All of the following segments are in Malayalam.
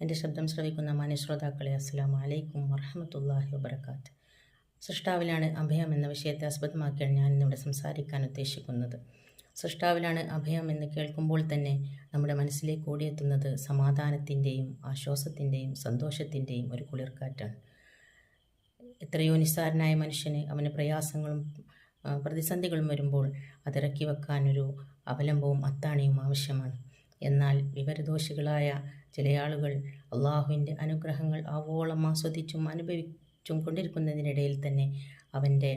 എന്റെ ശബ്ദം ശ്രവിക്കുന്ന മാന്യ അസ്സാം വലൈക്കും അലൈക്കും വറഹ്മത്തുള്ളാഹി വബറകാത്ത്. സൃഷ്ടാവിലാണ് അഭയം എന്ന വിഷയത്തെ ആസ്പദമാക്കിയാണ് ഞാൻ ഇന്നിവിടെ സംസാരിക്കാൻ ഉദ്ദേശിക്കുന്നത്. സൃഷ്ടാവിലാണ് അഭയം എന്ന് കേൾക്കുമ്പോൾ തന്നെ നമ്മുടെ മനസ്സിലേക്ക് ഓടിയെത്തുന്നത് സമാധാനത്തിന്റെയും ആശ്വാസത്തിന്റെയും സന്തോഷത്തിന്റെയും ഒരു കുളിർക്കാറ്റാണ്. എത്രയോ നിസ്സാരനായ മനുഷ്യന് അവന് പ്രയാസങ്ങളും പ്രതിസന്ധികളും വരുമ്പോൾ അതിറക്കി വെക്കാനൊരു അവലംബവും അത്താണിയും ആവശ്യമാണ്. എന്നാൽ വിവരദോഷികളായ ചില ആളുകൾ അള്ളാഹുവിന്റെ അനുഗ്രഹങ്ങൾ ആവോളം ആസ്വദിച്ചും അനുഭവിച്ചും കൊണ്ടിരിക്കുന്നതിനിടയിൽ തന്നെ അവന്റെ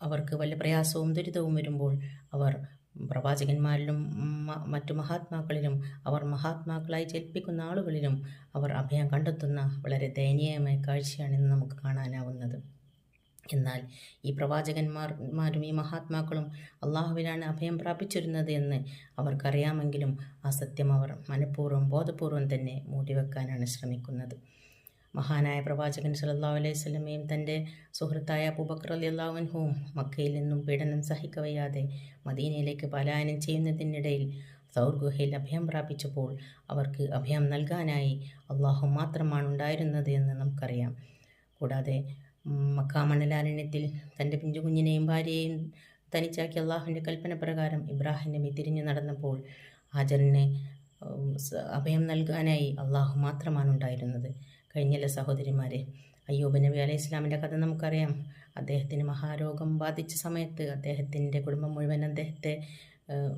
അവർക്ക് വല്ല പ്രയാസവും ദുരിതവും വരുമ്പോൾ അവർ പ്രവാചകന്മാരിലും മറ്റു മഹാത്മാക്കളിലും അവർ മഹാത്മാക്കളായി ചേൽപ്പിക്കുന്ന ആളുകളിലും അവർ അഭയം കണ്ടെത്തുന്ന വളരെ ദയനീയമായ കാഴ്ചയാണ് ഇന്ന് നമുക്ക് കാണാനാവുന്നത്. എന്നാൽ ഈ പ്രവാചകന്മാർമാരും ഈ മഹാത്മാക്കളും അള്ളാഹുവിലാണ് അഭയം പ്രാപിച്ചിരുന്നത് എന്ന് അവർക്കറിയാമെങ്കിലും ആ സത്യം അവർ മനഃപൂർവം ബോധപൂർവം തന്നെ മൂടിവെക്കാനാണ് ശ്രമിക്കുന്നത്. മഹാനായ പ്രവാചകൻ സല്ലല്ലാഹു അലൈഹി സ്വലമയും തന്റെ സുഹൃത്തായ അബൂബക്കർ അലി അള്ളാഹുൻഹുവും മക്കയിൽ നിന്നും പീഡനം സഹിക്കവയ്യാതെ മദീനയിലേക്ക് പലായനം ചെയ്യുന്നതിനിടയിൽ സൗർ ഗുഹയിൽ അഭയം പ്രാപിച്ചപ്പോൾ അവർക്ക് അഭയം നൽകാനായി അള്ളാഹു മാത്രമാണ് ഉണ്ടായിരുന്നത് എന്ന് നമുക്കറിയാം. കൂടാതെ മക്കാമണലാരണ്യത്തിൽ തന്റെ പിഞ്ചു കുഞ്ഞിനെയും ഭാര്യയെയും തനിച്ചാക്കി അള്ളാഹുവിന്റെ കൽപ്പന പ്രകാരം ഇബ്രാഹിം നബി തിരിഞ്ഞു നടന്നപ്പോൾ ഹാജറിനെ അഭയം നൽകാനായി അള്ളാഹു മാത്രമാണ് ഉണ്ടായിരുന്നത്. കഴിഞ്ഞല്ല സഹോദരിമാരെ അയ്യൂബ് നബി അലൈഹി ഇസ്ലാമിന്റെ കഥ നമുക്കറിയാം. അദ്ദേഹത്തിന് മഹാരോഗം ബാധിച്ച സമയത്ത് അദ്ദേഹത്തിന്റെ കുടുംബം മുഴുവൻ അദ്ദേഹത്തെ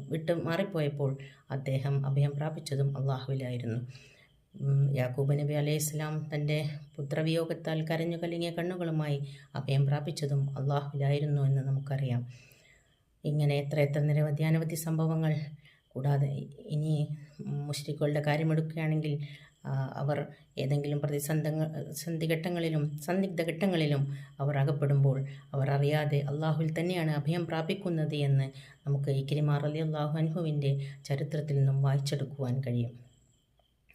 വിട്ട് മാറിപ്പോയപ്പോൾ അദ്ദേഹം അഭയം പ്രാപിച്ചതും അള്ളാഹുവിലായിരുന്നു. യാക്കൂബ് നബി അലൈഹി ഇസ്ലാം തന്റെ പുത്രവിയോഗത്താൽ കരഞ്ഞു കലങ്ങിയ കണ്ണുകളുമായി അഭയം പ്രാപിച്ചതും അള്ളാഹുലായിരുന്നു എന്ന് നമുക്കറിയാം. ഇങ്ങനെ എത്ര എത്ര നിരവധി അനവധി സംഭവങ്ങൾ കൂടാതെ ഇനി മുഷ്രിഖുകളുടെ കാര്യമെടുക്കുകയാണെങ്കിൽ അവർ ഏതെങ്കിലും പ്രതിസന്ധങ്ങൾ സന്ധിഘട്ടങ്ങളിലും സന്ദിഗ്ധ ഘട്ടങ്ങളിലും അവർ അകപ്പെടുമ്പോൾ അവർ അറിയാതെ അള്ളാഹുവിൽ തന്നെയാണ് അഭയം പ്രാപിക്കുന്നത് എന്ന് നമുക്ക് ഇക്കിരിമാർ അലി അള്ളാഹു അൻഹുവിന്റെ ചരിത്രത്തിൽ നിന്നും വായിച്ചെടുക്കുവാൻ കഴിയും.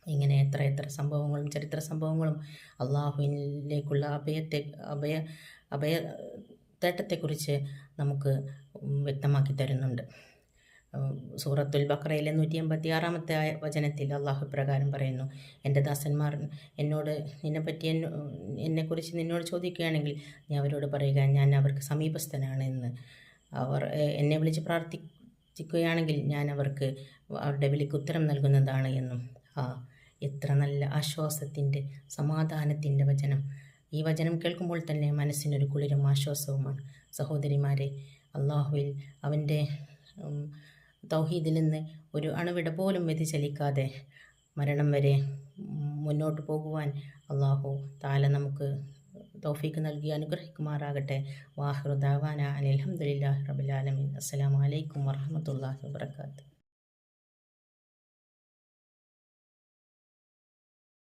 ഇങ്ങനെ എത്ര എത്ര സംഭവങ്ങളും ചരിത്ര സംഭവങ്ങളും അള്ളാഹുവിനിലേക്കുള്ള അഭയത്തെ അഭയ അഭയ തേട്ടത്തെക്കുറിച്ച് നമുക്ക് വ്യക്തമാക്കി തരുന്നുണ്ട്. സൂറത്തുൽ ബക്രയിലെ നൂറ്റി അമ്പത്തി ആറാമത്തെ വചനത്തിൽ അള്ളാഹു പ്രകാരം പറയുന്നു എന്റെ ദാസന്മാർ എന്നോട് നിന്നെപ്പറ്റി എന്നെ എന്നെക്കുറിച്ച് നിന്നോട് ചോദിക്കുകയാണെങ്കിൽ ഞാൻ അവരോട് പറയുക ഞാൻ അവർക്ക് സമീപസ്ഥനാണ് എന്ന്. അവർ എന്നെ വിളിച്ച് പ്രാർത്ഥിക്കുകയാണെങ്കിൽ ഞാൻ അവർക്ക് അവരുടെ വിളിക്ക് ഉത്തരം നൽകുന്നതാണ് എന്നും. ആ എത്ര നല്ല ആശ്വാസത്തിന്റെ സമാധാനത്തിന്റെ വചനം. ഈ വചനം കേൾക്കുമ്പോൾ തന്നെ മനസ്സിനൊരു കുളിരും ആശ്വാസവുമാണ്. സഹോദരിമാരെ അള്ളാഹുവിൽ അവന്റെ തൗഹീദിൽ നിന്ന് ഒരു അണുവിട പോലും വ്യതിചലിക്കാതെ മരണം വരെ മുന്നോട്ട് പോകുവാൻ അള്ളാഹു താല നമുക്ക് തൗഫീക്ക് നൽകി അനുഗ്രഹിക്കുമാറാകട്ടെ. വാഹൃദാവാന ദാവാന അലഹമുല്ലാ റബുലാലമീൻ അസ്സലാമു അലൈക്കും വറഹമത്തല്ലാഹി വാബർക്കാത്തു